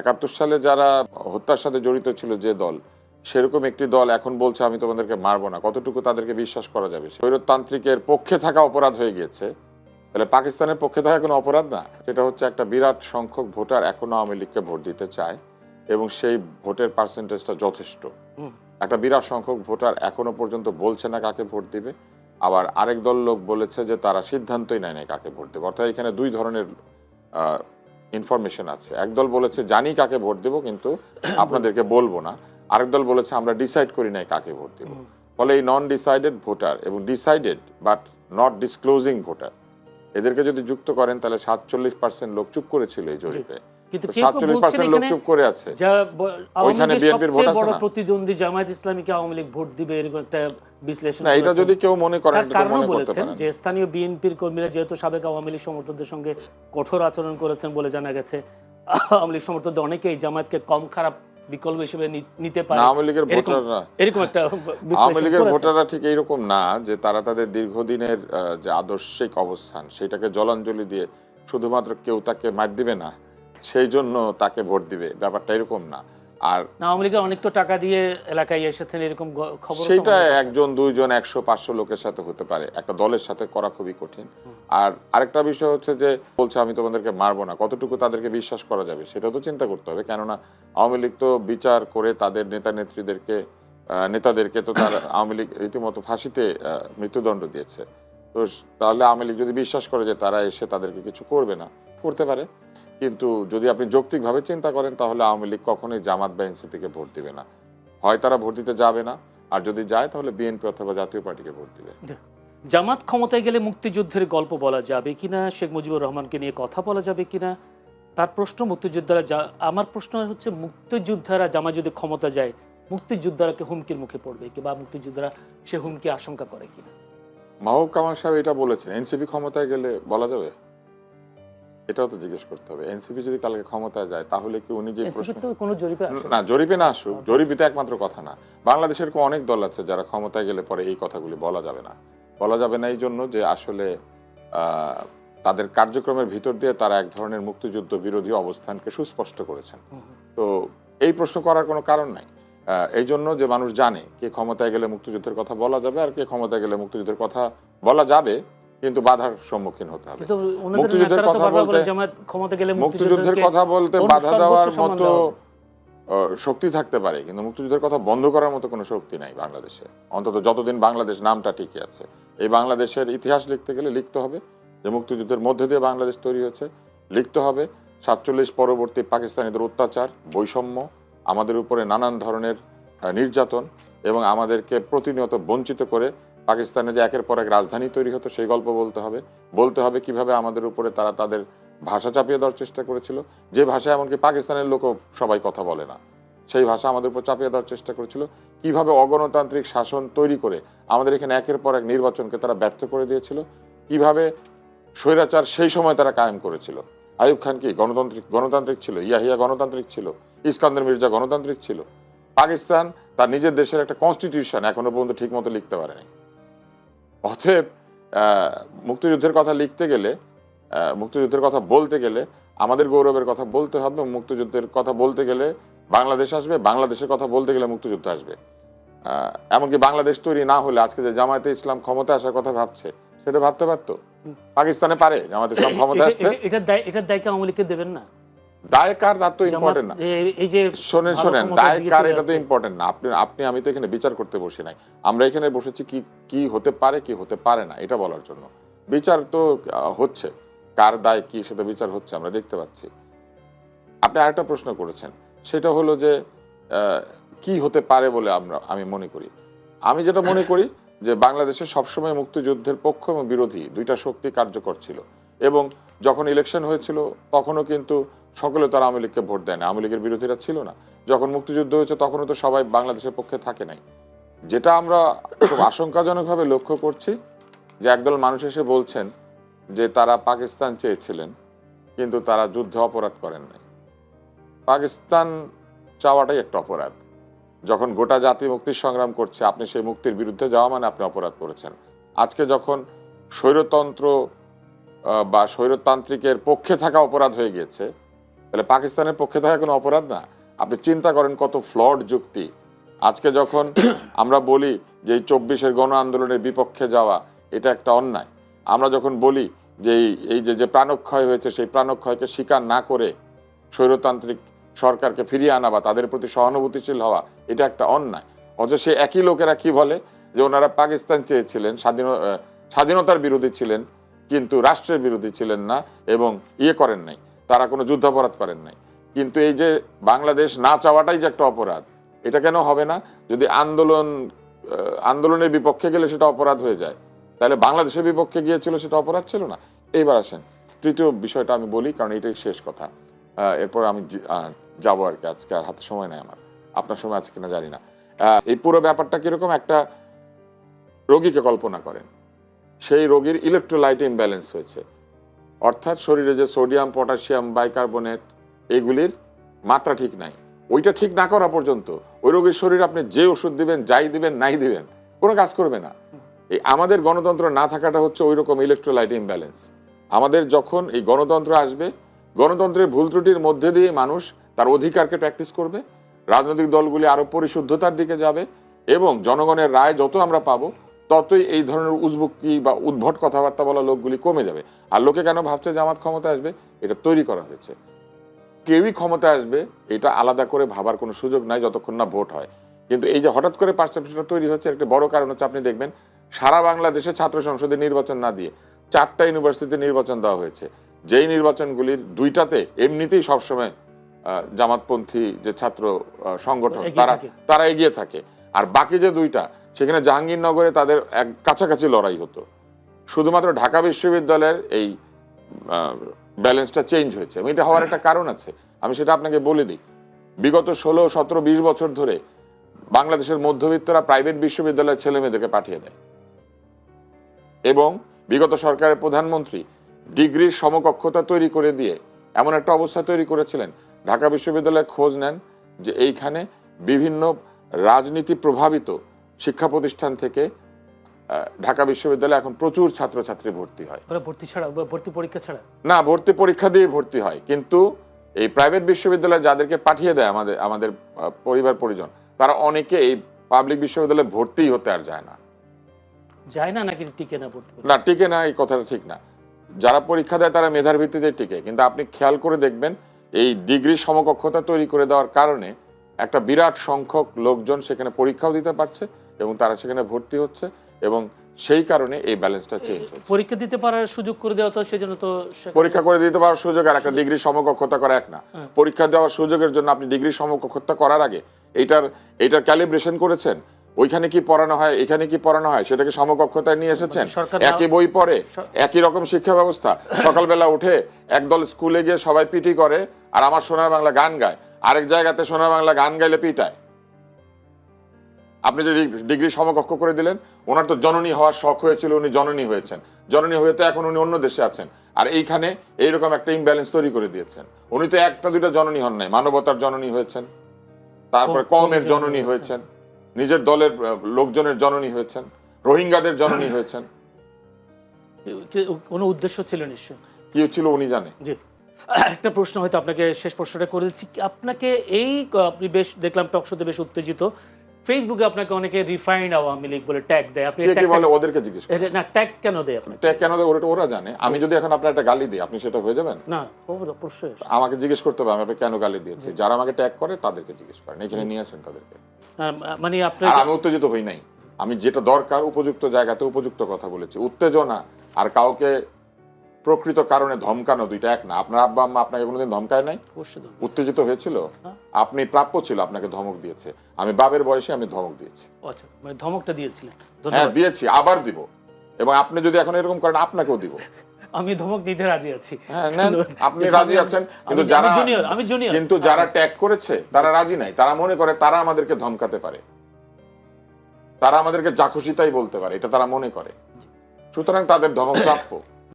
একাত্তর সালে যারা হত্যার সাথে জড়িত ছিল যে দল সেরকম একটি দল এখন বলছে আমি তোমাদেরকে মারবো না। কতটুকু তাদেরকে বিশ্বাস করা যাবে? স্বৈরতান্ত্রিকের পক্ষে থাকা অপরাধ হয়ে গিয়েছে। তাহলে পাকিস্তানের পক্ষে থাকা কোনো অপরাধ না? সেটা হচ্ছে একটা বিরাট সংখ্যক ভোটার এখনও আওয়ামী লীগকে ভোট দিতে চায় এবং সেই ভোটের পার্সেন্টেজটা যথেষ্ট। একটা বিরাট সংখ্যক ভোটার এখনও পর্যন্ত বলছে না কাকে ভোট দিবে। আবার আরেক দল লোক বলেছে যে তারা সিদ্ধান্তই নেয় নাই কাকে ভোট দেবে। অর্থাৎ এখানে দুই ধরনের ইনফরমেশন আছে। একদল বলেছে জানি কাকে ভোট দেব কিন্তু আপনাদেরকে বলব না। আরেক দল বলেছে আমরা ডিসাইড করি নাই কাকে ভোট দেবো। ফলে এই নন ডিসাইডেড ভোটার এবং decided but not disclosing voter এদেরকে যদি যুক্ত করেন তাহলে সাতচল্লিশ পার্সেন্ট লোক চুপ করেছিল এই জরিপে। কিন্তু তো কেউ কেউ 47% বলছেন লোক চুপ করে আছে। যা সবচেয়ে বড়? প্রতিদ্বন্দ্বী জামায়াত ইসলামীকে আওয়ামী লীগ ভোট দিবে এরকম একটা বিশ্লেষণ না এটা যদি কেউ মনে করেন বলেছেন যে স্থানীয় বিএনপির কর্মীরা যেহেতু সাবেক আওয়ামী লীগ সমর্থকদের সঙ্গে কঠোর আচরণ করেছেন বলে জানা গেছে আওয়ামী লীগ সমর্থকদের অনেকেই জামায়াতকে কম খারাপ বিকল্প হিসেবে নিতে পারে। আওয়ামী লীগের ভোটাররা এরকম একটা আওয়ামী লীগের ভোটাররা ঠিক এইরকম না যে তারা তাদের দীর্ঘদিনের যে আদর্শিক অবস্থান সেটাকে জলাঞ্জলি দিয়ে শুধুমাত্র কেউ তাকে মার দিবে না। সেই জন্য তাকে ভোট দিবে। ব্যাপারটা এরকম না। আর আওয়ামী লীগের অনেক তো টাকা দিয়ে এলাকায় এসেছেন এরকম খবর সেটা একজন দুইজন একশো পাঁচশো লোকের সাথে হতে পারে। একটা দলের সাথে করা খুবই কঠিন। আর আরেকটা বিষয় হচ্ছে যে বলছে আমি তোমাদেরকে মারবো না। কতটুকু তাদেরকে বিশ্বাস করা যাবে সেটা তো চিন্তা করতে হবে। কেননা আওয়ামী লীগ তো বিচার করে তাদের নেতা নেত্রীদেরকে নেতাদেরকে তো তার আওয়ামী লীগ রীতিমতো ফাঁসিতে মৃত্যুদণ্ড দিয়েছে। তো তাহলে আওয়ামী লীগ যদি বিশ্বাস করে যে তারা এসে তাদেরকে কিছু করবে না করতে পারে। কিন্তু যদি আপনি যৌক্তিকভাবে চিন্তা করেন তাহলে আওয়ামী লীগ কখনোই জামাত বা এনসিপিকে ভোট দিবে না। হয় তারা ভোট দিতে যাবে না আর যদি যায় তাহলে বিএনপি অথবা জাতীয় পার্টিকে ভোট দিবে। জামাত ক্ষমতায় গেলে মুক্তিযুদ্ধের গল্প বলা যাবে কিনা শেখ মুজিবুর রহমানকে নিয়ে কথা বলা যাবে কিনা তার প্রশ্ন মুক্তিযোদ্ধারা যা- আমার প্রশ্ন হচ্ছে মুক্তিযোদ্ধারা জামা যদি ক্ষমতা যায় মুক্তিযোদ্ধারাকে হুমকির মুখে পড়বে কি বা মুক্তিযোদ্ধারা সে হুমকি আশঙ্কা করে কিনা? মাহবুব কামাল সাহেব এটা বলেছেন এনসিপি ক্ষমতায় গেলে বলা যাবে? এটাও তো জিজ্ঞেস করতে হবে। এনসিপি যদি কালকে ক্ষমতায় যায় তাহলে কি উনি যে প্রশ্ন কোনো জরিপে না। জরিপে না আসুক জরিপে তো একমাত্র কথা না। বাংলাদেশের এরকম অনেক দল আছে যারা ক্ষমতায় গেলে পরে এই কথাগুলি বলা যাবে না। বলা যাবে না এই জন্য যে আসলে তাদের কার্যক্রমের ভিতর দিয়ে তারা এক ধরনের মুক্তিযুদ্ধ বিরোধী অবস্থানকে সুস্পষ্ট করেছেন। তো এই প্রশ্ন করার কোনো কারণ নাই। আহ, এই জন্য যে মানুষ জানে কে ক্ষমতায় গেলে মুক্তিযুদ্ধের কথা বলা যাবে আর কে ক্ষমতায় গেলে মুক্তিযুদ্ধের কথা বলা যাবে কিন্তু বাধার সম্মুখীন হতে হবে। মুক্তিযুদ্ধের কথা বলতে- মুক্তিযুদ্ধের কথা বলতে বাধা দেওয়ার মতো শক্তি থাকতে পারে কিন্তু মুক্তিযুদ্ধের কথা বন্ধ করার মতো কোনো শক্তি নাই বাংলাদেশে। অন্তত যতদিন বাংলাদেশ নামটা টিকে আছে। এই বাংলাদেশের ইতিহাস লিখতে গেলে লিখতে হবে যে মুক্তিযুদ্ধের মধ্যে দিয়ে বাংলাদেশ তৈরি হয়েছে লিখতে হবে সাতচল্লিশ পরবর্তী পাকিস্তানিদের অত্যাচার বৈষম্য আমাদের উপরে নানান ধরনের নির্যাতন এবং আমাদেরকে প্রতিনিয়ত বঞ্চিত করে পাকিস্তানে যে একের পর এক রাজধানী তৈরি হতো, সেই গল্প বলতে হবে। বলতে হবে কীভাবে আমাদের উপরে তারা তাদের ভাষা চাপিয়ে দেওয়ার চেষ্টা করেছিল। যে ভাষা এমনকি পাকিস্তানের লোকও সবাই কথা বলে না। সেই ভাষা আমাদের উপর চাপিয়ে দেওয়ার চেষ্টা করেছিল। কীভাবে অগণতান্ত্রিক শাসন তৈরি করে আমাদের এখানে একের পর এক নির্বাচনকে তারা ব্যর্থ করে দিয়েছিল। কীভাবে স্বৈরাচার সেই সময় তারা কায়েম করেছিল। আয়ুব খান কি গণতান্ত্রিক গণতান্ত্রিক ছিল? ইয়াহিয়া গণতান্ত্রিক ছিল? ইস্কান্দার মির্জা গণতান্ত্রিক ছিল? পাকিস্তান তার নিজের দেশের একটা কনস্টিটিউশন এখনও পর্যন্ত ঠিকমতো লিখতে পারেনি। অতএব মুক্তিযুদ্ধের কথা লিখতে গেলে মুক্তিযুদ্ধের কথা বলতে গেলে আমাদের গৌরবের কথা বলতে হবে মুক্তিযুদ্ধের কথা বলতে গেলে বাংলাদেশ আসবে বাংলাদেশের কথা বলতে গেলে মুক্তিযুদ্ধ আসবে। এমনকি বাংলাদেশ তৈরি না হলে আজকে যে জামায়াতে ইসলাম ক্ষমতা আসার কথা ভাবছে সেটা ভাবতে পারতো। পাকিস্তানে পারে জামায়াতে ইসলাম ক্ষমতা আসতে। এটা- এটার দায় এটার দায় কি আওয়ামী লীগকে দেবেন না। দায় কার তার তো ইম্পর্টেন্ট না। এই যে শোনেন শোনেন দায় কার এটা তো ইম্পর্টেন্ট না। আপনি আপনি আমি তো এখানে বিচার করতে বসি নাই। আমরা এখানে বসেছি কি কি হতে পারে কি হতে পারে না এটা বলার জন্য। বিচার তো হচ্ছে। কার দায় কি সেটা বিচার হচ্ছে আমরা দেখতে পাচ্ছি। আপনি আরেকটা প্রশ্ন করেছেন। সেটা হলো যে কি হতে পারে বলে আমরা আমি মনে করি। আমি যেটা মনে করি যে বাংলাদেশে সবসময় মুক্তিযুদ্ধের পক্ষ এবং বিরোধী দুইটা শক্তি কার্যকর ছিল। এবং যখন ইলেকশন হয়েছিল তখনও কিন্তু সকলে তারা আওয়ামী লীগকে ভোট দেয় না। আওয়ামী লীগের বিরোধীরা ছিল না। যখন মুক্তিযুদ্ধ হয়েছে, তখনও তো সবাই বাংলাদেশের পক্ষে থাকে নাই। যেটা আমরা খুব আশঙ্কাজনকভাবে লক্ষ্য করছি যে একদল মানুষ এসে বলছেন যে তারা পাকিস্তান চেয়েছিলেন, কিন্তু তারা যুদ্ধে অপরাধ করেন নাই। পাকিস্তান চাওয়াটাই একটা অপরাধ। যখন গোটা জাতি মুক্তির সংগ্রাম করছে, আপনি সেই মুক্তির বিরুদ্ধে যাওয়া মানে আপনি অপরাধ করেছেন। আজকে যখন স্বৈরতন্ত্র বা স্বৈরতান্ত্রিকের পক্ষে থাকা অপরাধ হয়ে গিয়েছে তাহলে পাকিস্তানের পক্ষে থাকা কোনো অপরাধ না। আপনি চিন্তা করেন কত ফ্লড যুক্তি। আজকে যখন আমরা বলি যে এই চব্বিশের গণ আন্দোলনের বিপক্ষে যাওয়া এটা একটা অন্যায়। আমরা যখন বলি যে এই- এই যে যে প্রাণক্ষয় হয়েছে সেই প্রাণক্ষয়কে স্বীকার না করে স্বৈরতান্ত্রিক সরকারকে ফিরিয়ে আনা বা তাদের প্রতি সহানুভূতিশীল হওয়া এটা একটা অন্যায়। অথচ সে একই লোকেরা কি বলে? যে ওনারা পাকিস্তান চেয়েছিলেন স্বাধীন স্বাধীনতার বিরোধী ছিলেন কিন্তু রাষ্ট্রের বিরোধী ছিলেন না এবং ইয়ে করেন নাই। তারা কোনো যুদ্ধাপরাধ করেন নাই। কিন্তু এই যে বাংলাদেশ না চাওয়াটাই যে একটা অপরাধ, এটা কেন হবে না? যদি আন্দোলন আন্দোলনের বিপক্ষে গেলে সেটা অপরাধ হয়ে যায়, তাহলে বাংলাদেশের বিপক্ষে গিয়েছিল সেটা অপরাধ ছিল না? এইবার আসেন, তৃতীয় বিষয়টা আমি বলি, কারণ এটাই শেষ কথা। এরপর আমি যাব আর কি, আজকে আর হাতে সময় নেই আমার। আপনার সময় আছে কিনা জানি না। এই পুরো ব্যাপারটা কীরকম? একটা রোগীকে কল্পনা করেন। সেই রোগীর ইলেকট্রোলাইট ইমব্যালেন্স হয়েছে। অর্থাৎ শরীরে যে সোডিয়াম, পটাশিয়াম, বাইকার্বনেট, এগুলির মাত্রা ঠিক নাই। ওইটা ঠিক না করা পর্যন্ত ওই রোগীর শরীর আপনি যে ওষুধ দিবেন, যাই দিবেন, নাই দিবেন, কোনো কাজ করবে না। এই আমাদের গণতন্ত্র না থাকাটা হচ্ছে ওই রকম ইলেকট্রোলাইট ইমব্যালেন্স আমাদের যখন এই গণতন্ত্র আসবে, গণতন্ত্রের ভুল ত্রুটির মধ্যে দিয়ে মানুষ তার অধিকারকে প্র্যাকটিস করবে, রাজনৈতিক দলগুলি আরও পরিশুদ্ধতার দিকে যাবে, এবং জনগণের রায় যত আমরা পাবো ততই এই ধরনের উজবুকি বা উদ্ভট কথাবার্তা বলা লোকগুলি কমে যাবে। আর লোকে কেন ভাবছে জামাত ক্ষমতা আসবে? এটা তৈরি করা হয়েছে। কেউই ক্ষমতা আসবে এটা আলাদা করে ভাবার কোনো সুযোগ নাই যতক্ষণ না ভোট হয়। কিন্তু এই যে হঠাৎ করে পার্সেপশনটা তৈরি হচ্ছে একটা বড় কারণ হচ্ছে আপনি দেখবেন সারা বাংলাদেশে ছাত্র সংসদে নির্বাচন না দিয়ে চারটা ইউনিভার্সিটিতে নির্বাচন দেওয়া হয়েছে। যেই নির্বাচনগুলির দুইটাতে এমনিতেই সবসময় আহ, জামাতপন্থী যে ছাত্র সংগঠন তারা তারা এগিয়ে থাকে। আর বাকি যে দুইটা, সেখানে জাহাঙ্গীরনগরে তাদের এক কাছাকাছি লড়াই হতো। শুধুমাত্র ঢাকা বিশ্ববিদ্যালয়ের এই ব্যালেন্সটা চেঞ্জ হয়েছে। এবং এটা হওয়ার একটা কারণ আছে। আমি সেটা আপনাকে বলে দিই। বিগত ষোলো, সতেরো, বিশ বছর ধরে বাংলাদেশের মধ্যবিত্তরা প্রাইভেট বিশ্ববিদ্যালয়ের ছেলে মেয়েদেরকে পাঠিয়ে দেয়। এবং বিগত সরকারের প্রধানমন্ত্রী ডিগ্রির সমকক্ষতা তৈরি করে দিয়ে এমন একটা অবস্থা তৈরি করেছিলেন। ঢাকা বিশ্ববিদ্যালয়ে খোঁজ নেন যে এইখানে বিভিন্ন রাজনীতি প্রভাবিত শিক্ষা প্রতিষ্ঠান থেকে ঢাকা বিশ্ববিদ্যালয়ে এখন প্রচুর ছাত্রছাত্রী ভর্তি হয়। ভর্তি ছাড়া ভর্তি পরীক্ষা ছাড়া? না ভর্তি পরীক্ষা দিয়ে ভর্তি হয়। কিন্তু এই প্রাইভেট বিশ্ববিদ্যালয়ে যাদেরকে পাঠিয়ে দেয় আমাদের আমাদের পরিবার পরিজন তারা অনেকে এই পাবলিক বিশ্ববিদ্যালয়ে ভর্তিই হতে আর যায় না। যায় না নাকি টিকে না ভর্তি না টিকে না এই কথাটা ঠিক না। যারা পরীক্ষা দেয় তারা মেধার ভিত্তিতে টিকে। কিন্তু আপনি খেয়াল করে দেখবেন এই ডিগ্রি সমকক্ষতা তৈরি করে দেওয়ার কারণে একটা বিরাট সংখ্যক লোকজন সেখানে পরীক্ষাও দিতে পারছে এবং তারা সেখানে ভর্তি হচ্ছে এবং সেই কারণে এই ব্যালেন্সটা চেঞ্জ হচ্ছে। পরীক্ষা দিতে পারার সুযোগ করে দেওয়া তো সেজন্য তো পরীক্ষা করে দিতে পারার সুযোগ আর একটা ডিগ্রি সমকক্ষতা করা এক না। পরীক্ষা দেওয়ার সুযোগের জন্য আপনি ডিগ্রি সমকক্ষতা করার আগে এইটার এইটার ক্যালিব্রেশন করেছেন? ওইখানে কি পড়ানো হয় এখানে কি পড়ানো হয় সেটাকে সমকক্ষতায় নিয়ে এসেছেন? মানে একই বই পড়ে একই রকম শিক্ষা ব্যবস্থা। সকালবেলা উঠে একদল স্কুলে গিয়ে সবাই পিটি করে আর আমার সোনার বাংলা গান গায়। আরেক জায়গাতে সোনার বাংলা গান গাইলে পিটায় আপনি যদি ডিগ্রি সমকক্ষ করে দিলেন ওনার তো জননী হওয়ার শখ হয়েছিল উনি জননী হয়েছেন। জননী হয়ে তো এখন উনি অন্য দেশে আছেন। আর এইখানে এইরকম একটা ইমব্যালেন্স তৈরি করে দিয়েছেন। উনি তো একটা দুইটা জননী হন নাই মানবতার জননী হয়েছেন তারপরে কম- কমের জননী হয়েছেন? নিজের দলের লোকজনের জননী হয়েছেন রোহিঙ্গাদের জননী হয়েছেন। কোনো উদ্দেশ্য ছিল নিশ্চয়ই? কি ছিল উনি জানে? জি। একটা প্রশ্ন হয়তো আপনাকে শেষ প্রশ্নটা করে দিচ্ছি। আপনাকে এই আপনি বেশ দেখলাম টক শোতে বেশ উত্তেজিত। ফেসবুকে আপনাকে অনেকে রিফাইন্ড আওয়ামী লীগ বলে ট্যাগ দেয়। আপনি কে বলে? ওদেরকে জিজ্ঞেস করুন। না ট্যাগ কেন দেয় আপনাকে? ট্যাগ কেন দেয়? ওটা ওরা জানে। আমি যদি এখন আপনার একটা গালি দিই আপনি সেটা হয়ে যাবেন? না অব- অবশ্যই। আমাকে জিজ্ঞেস করতে হবে আমি আপনাকে কেন গালি দিয়েছি? যারা আমাকে ট্যাগ করে তাদেরকে জিজ্ঞেস করেন। এখানে নিয়ে আসেন তাদেরকে। মানে আপনার আর আমি উত্তেজিত হই নাই। আমি যেটা দরকার উপযুক্ত জায়গাতে উপযুক্ত কথা বলেছি। উত্তেজনা আর কাউকে প্রকৃত কারণে ধমকানো দুইটা এক না। আপনার আব্বা আম্মা আপনাকে কোনোদিন ধমকায় নাই? উত্তেজিত হয়েছিল? আপনি প্রাপ্য ছিল আপনাকে ধমক দিয়েছে। আমি বাবের বয়সে আমি ধমক দিয়েছি। আচ্ছা মানে ধমকটা দিয়েছিলেন। হ্যাঁ দিয়েছি আবার দিব। এবং আপনি যদি এখন এরকম করেন আপনাকেও দিব। আমি ধমক নিতে রাজি আছি। হ্যাঁ আপনি রাজি আছেন কিন্তু যারা আমি junior। কিন্তু যারা ট্যাগ করেছে তারা রাজি নাই। তারা মনে করে তারা আমাদেরকে ধমকাতে পারে। তারা আমাদেরকে যা খুশি তাই বলতে পারে। এটা তারা মনে করে। সুতরাং তাদের ধমক প্রাপ্য।